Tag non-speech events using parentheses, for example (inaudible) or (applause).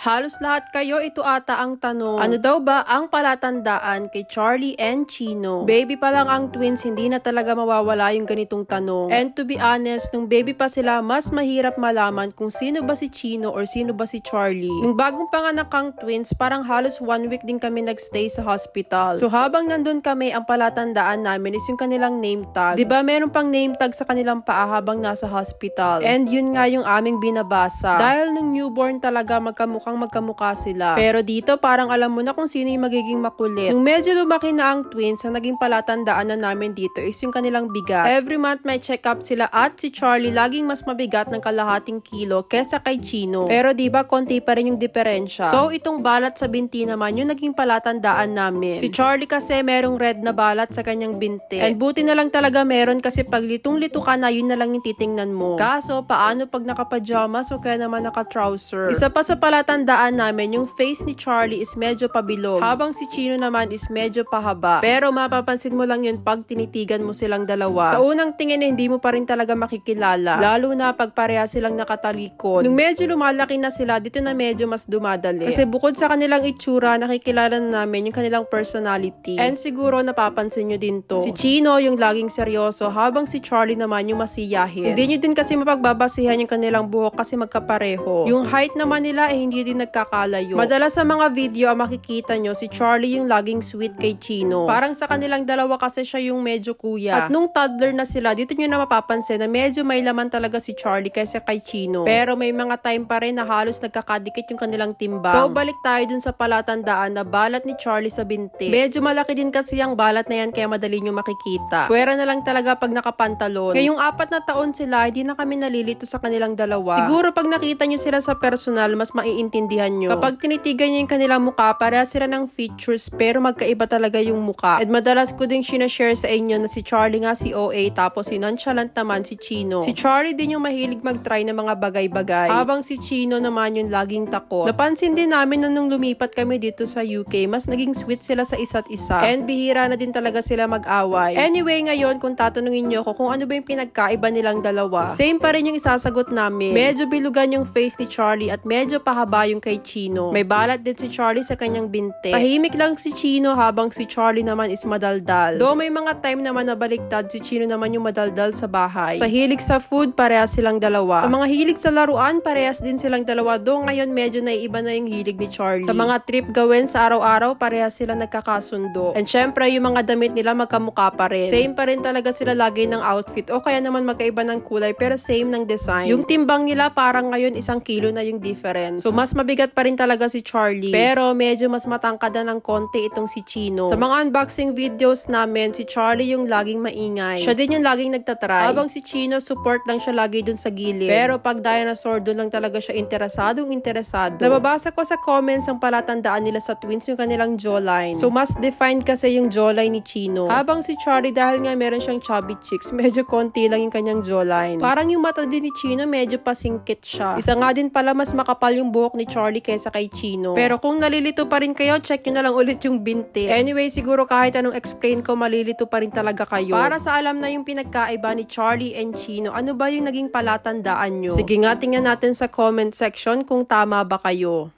Halos lahat kayo ito ata ang tanong. Ano daw ba ang palatandaan kay Charlie and Chino? Baby pa lang ang twins, hindi na talaga mawawala yung ganitong tanong. And to be honest, nung baby pa sila, mas mahirap malaman kung sino ba si Chino or sino ba si Charlie. Nung bagong panganak ang twins, parang halos one week din kami nagstay sa hospital. So habang nandun kami, ang palatandaan namin is yung kanilang name tag. ba meron pang name tag sa kanilang paa habang nasa hospital. And yun nga yung aming binabasa. Dahil nung newborn talaga magkamukhang magkamukha sila. Pero dito parang alam mo na kung sino yung magiging makulit. Nung medyo lumaki na ang twins, ang naging palatandaan na namin dito is yung kanilang bigat. Every month may check up sila at si Charlie laging mas mabigat ng kalahating kilo kesa kay Chino. Pero di ba konti pa rin yung diferensya. So itong balat sa binti naman yung naging palatandaan namin. Si Charlie kasi merong red na balat sa kanyang binti. And buti na lang talaga meron kasi pag litong-lito ka na yun na lang yung titingnan mo. Kaso paano pag nakapajamas o kaya naman naka-trouser? Isa pa sa palatandaan namin, yung face ni Charlie is medyo pabilog. Habang si Chino naman is medyo pahaba. Pero mapapansin mo lang yun pag tinitigan mo silang dalawa. Sa unang tingin eh, hindi mo pa rin talaga makikilala. Lalo na pag pareha silang nakatalikod. Nung medyo lumalaki na sila, dito na medyo mas dumadali. Kasi bukod sa kanilang itsura, nakikilala na namin yung kanilang personality. And siguro napapansin nyo din to. Si Chino yung laging seryoso, habang si Charlie naman yung masiyahin. Hindi nyo din kasi mapagbabasihan yung kanilang buhok kasi magkapareho. Yung height naman nila eh hindi din nagkakalayo. Madalas sa mga video ang makikita nyo, si Charlie yung laging sweet kay Chino. Parang sa kanilang dalawa kasi siya yung medyo kuya. At nung toddler na sila, dito nyo na mapapansin na medyo may laman talaga si Charlie kaysa kay Chino. Pero may mga time pa rin na halos nagkakadikit yung kanilang timbang. So balik tayo dun sa palatandaan na balat ni Charlie sa binti. Medyo malaki din kasi ang balat na yan kaya madali nyo makikita. Pwera na lang talaga pag nakapantalon. Ngayong apat na taon sila, hindi na kami nalilito sa kanilang dalawa. Siguro pag nakita nyo sila sa personal, mas maiintindihan nyo. Kapag tinitigan nyo yung kanilang muka, pareha sila ng features pero magkaiba talaga yung muka. At madalas ko ding sinashare sa inyo na si Charlie nga si OA tapos si nonchalant naman si Chino. Si Charlie din yung mahilig mag-try ng mga bagay-bagay. Habang si Chino naman yung laging takot. Napansin din namin na nung lumipat kami dito sa UK, mas naging sweet sila sa isa't isa. And bihira na din talaga sila mag-away. Anyway, ngayon kung tatanungin nyo ako kung ano ba yung pinagkaiba nilang dalawa, same pa rin yung isasagot namin. Medyo bilugan yung face ni Charlie at medyo pahaba yung kay Chino. May balat din si Charlie sa kanyang binti. Tahimik lang si Chino habang si Charlie naman is madaldal. Though may mga time naman na baliktad, si Chino naman yung madaldal sa bahay. Sa hilig sa food, parehas silang dalawa. Sa mga hilig sa laruan, parehas din silang dalawa. Though ngayon medyo naiiba na yung hilig ni Charlie. Sa mga trip gawin sa araw-araw, parehas sila nagkakasundo. And syempre, yung mga damit nila magkamukha pa rin. Same pa rin talaga sila lagay ng outfit o kaya naman magkaiba ng kulay pero same ng design. Yung timbang nila parang ngayon isang kilo na yung difference. So mas mabigat pa rin talaga si Charlie. Pero medyo mas matangkad na ng konti itong si Chino. Sa mga unboxing videos namin, si Charlie yung laging maingay. Siya din yung laging nagtatry. Habang si Chino, support lang siya lagi dun sa gilid. Pero pag dinosaur, dun lang talaga siya interesadong interesado. Nababasa ko sa comments ang palatandaan nila sa twins yung kanilang jawline. So mas defined kasi yung jawline ni Chino. Habang si Charlie, dahil nga meron siyang chubby cheeks, (laughs) medyo konti lang yung kanyang jawline. Parang yung mata din ni Chino, medyo pasingkit siya. Isa nga din pala mas makapal yung buhok ni Charlie kaysa kay Chino. Pero kung nalilito pa rin kayo, check nyo na lang ulit yung binti. Anyway, siguro kahit anong explain ko, malilito pa rin talaga kayo. Para sa alam na yung pinagkaiba ni Charlie and Chino, ano ba yung naging palatandaan nyo? Sige nga, tingnan natin sa comment section kung tama ba kayo.